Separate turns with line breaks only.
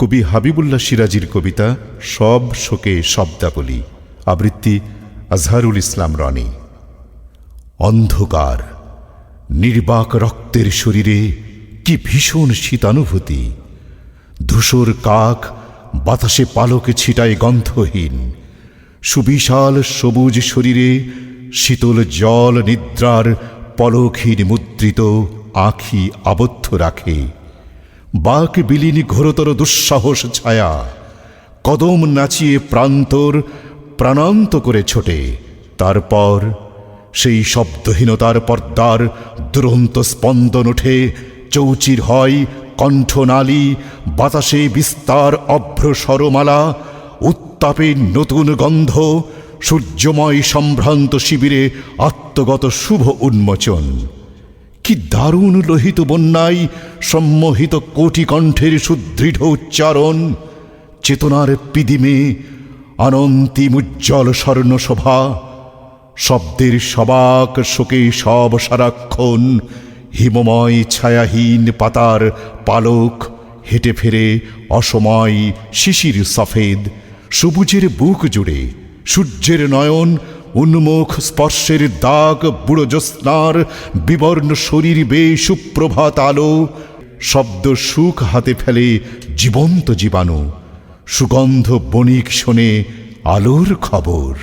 কবি হাবিবুল্লাহ সিরাজির কবিতা সব শোকে শব্দাবলী। আবৃত্তি আজহারুল ইসলাম রনি। অন্ধকার, নির্বাক রক্তের শরীরে কি ভীষণ শীতানুভূতি। ধূসর কাক, বাতাসে পালকে ছিটায় গন্ধহীন। সুবিশাল সবুজ শরীরে শীতল জল নিদ্রার পলকহীন মুদ্রিত আখি আবদ্ধ রাখে। বাক বিলীন ঘোরতর দুঃসাহস ছায়া। কদম নাচিয়ে প্রান্তর প্রাণান্ত করে ছোটে। তারপর সেই শব্দহীনতার পর্দার দুরন্ত স্পন্দন ওঠে, চৌচির হয় কণ্ঠনালী, বাতাসে বিস্তার অভ্র স্বরমালা উত্তাপের নতুন গন্ধ, সূর্যময় সম্ভ্রান্ত শিবিরে আত্মগত শুভ উন্মোচন। কি দারুণ লোহিত বন্যায় সম্মোহিত কোটি কণ্ঠের সুদৃঢ় উচ্চারণ। চেতনার পিদিমে অনন্তিমুজ্জ্বল স্বর্ণ শোভা। শব্দের সবাক শোকে সব সারাক্ষণ হিমময় ছায়াহীন পাতার পালক হেঁটে ফেরে অসময় শিশির সফেদ। সবুজের বুক জুড়ে সূর্যের নয়ন উন্মুখ স্পর্শের দাগ বুড়ো জ্যোৎস্নার, বিবর্ণ শরীর বে সুপ্রভাত আলো, শব্দ সুখ হাতে ফেলে জীবন্ত জীবাণু, সুগন্ধ বণিক শোনে আলোর খবর।